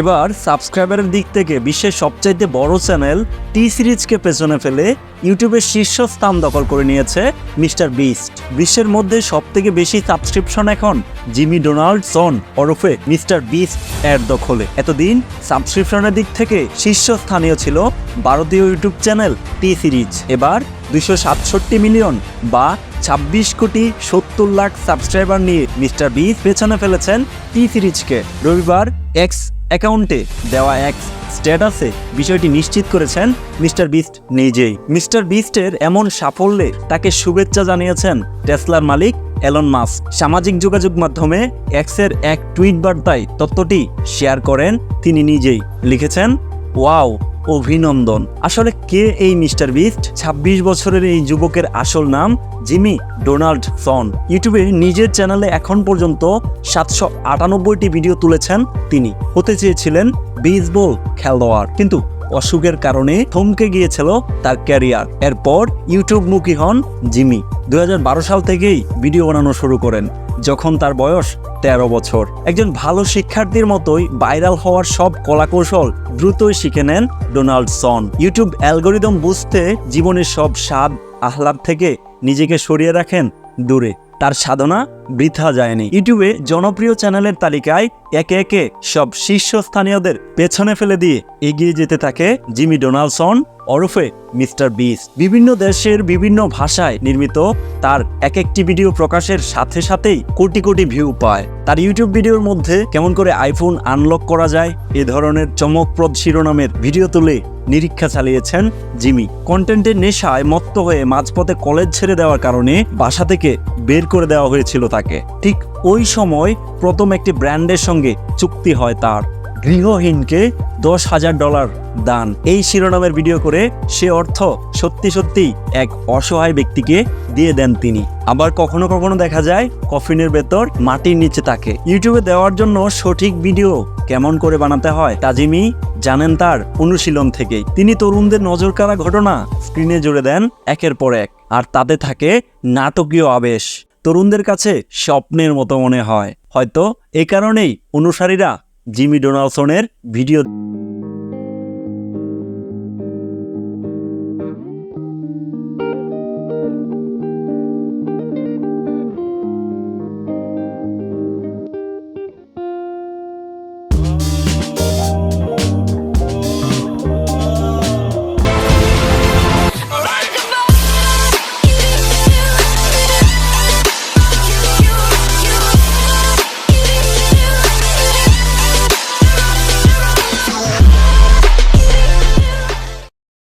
এবার সাবস্ক্রাইবারের দিক থেকে বিশ্বের সবচাইতে বড় চ্যানেল টি সিরিজকে পেছনে ফেলে ইউটিউবের শীর্ষস্থান দখল করে নিয়েছে মিস্টার বিস্ট। বিশ্বের মধ্যে সবথেকে বেশি সাবস্ক্রিপশন এখন জিমি ডোনাল্ড ডোনাল্ডসন ওরফে মিস্টার বিস্ট এর দখলে। এতদিন সাবস্ক্রিপশনের দিক থেকে শীর্ষস্থানীয় ছিল ভারতীয় ইউটিউব চ্যানেল টি সিরিজ। এবার দুশো সাতষট্টি মিলিয়ন বা ছাব্বিশ কোটি সত্তর লাখ সাবস্ক্রাইবার নিয়ে মিস্টার বিস পেছনে ফেলেছেন টি সিরিজকে। রবিবার এক্স অ্যাকাউন্টে দেওয়া এক স্ট্যাটাসে বিষয়টি নিশ্চিত করেছেন মিস্টার বিস্ট নিজেই। মিস্টার বিস্টের এমন সাফল্যে তাকে শুভেচ্ছা জানিয়েছেন টেসলার মালিক এলন মাস্ক। সামাজিক যোগাযোগ মাধ্যমে এক্সের এক টুইট বার্তায় তথ্যটি শেয়ার করেন তিনি নিজেই। লিখেছেন, ওয়াও অভিনন্দন। আসলে কে এই মিস্টার বিস্ট? ২৬ বছরের এই যুবকের আসল নাম জিমি ডোনাল্ড সন ইউটিউবে নিজের চ্যানেলে এখন পর্যন্ত সাতশো আটানব্বইটি ভিডিও তুলেছেন তিনি। হতে চেয়েছিলেন বেসবল খেলোয়াড়। কিন্তু অসুখের কারণে থমকে গিয়েছিল তার ক্যারিয়ার। এরপর ইউটিউবমুখী হন জিমি। দুই হাজার বারো সাল থেকেই ভিডিও বানানো শুরু করেন। যখন তার বয়স তেরো বছর। একজন ভালো শিক্ষার্থীর মতোই ভাইরাল হওয়ার সব কলাকৌশল দ্রুতই শিখে নেন ডোনাল্ড সন। ইউটিউব অ্যালগোরিদম বুঝতে জীবনের সব স্বাদ, আহ্লাদ থেকে নিজেকে সরিয়ে রাখেন দূরে। তার সাধনা বৃথা যায়নি। ইউটিউবে জনপ্রিয় চ্যানেলের তালিকায় একে একে সব শীর্ষস্থানীয়দের পেছনে ফেলে দিয়ে এগিয়ে যেতে থাকে জিমি ডোনাল্ডসন ওরফে মিস্টার বিস বিভিন্ন দেশের বিভিন্ন ভাষায় নির্মিত তার এক একটি ভিডিও প্রকাশের সাথে সাথেই কোটি কোটি ভিউ পায়। তার ইউটিউব ভিডিওর মধ্যে কেমন করে আইফোন আনলক করা যায়, এ ধরনের চমকপ্রদ শিরোনামের ভিডিও তুলে নিরীক্ষা চালিয়েছেন জিমি। কন্টেন্টের নেশায় মত্ত হয়ে মাঝপথে কলেজ ছেড়ে দেওয়ার কারণে বাসা থেকে বের করে দেওয়া হয়েছিল তাকে। ঠিক ওই সময় প্রথম একটি ব্র্যান্ডের সঙ্গে চুক্তি হয় তার। গৃহহীনকে দশ হাজার ডলার দান। এই শিরোনামের ভিডিও করে সে অর্থ সত্যি সত্যি এক অসহায় ব্যক্তিকে দিয়ে দেন তিনি। আবার কখনো কখনো দেখা যায়, কফিনের ভেতর মাটির নিচে থাকে ইউটিউবে দেওয়ার জন্য সঠিক ভিডিও কেমন করে বানাতে হয় তাজিমি জানেন তার অনুশীলন থেকেই। তিনি তরুণদের নজর কাড়া ঘটনা স্ক্রিনে জুড়ে দেন একের পর এক। আর তাতে থাকে নাটকীয় আবেশ। তরুণদের কাছে স্বপ্নের মতো মনে হয়। হয়তো এ কারণেই অনুসারীরা জিমি ডোনালসনের ভিডিও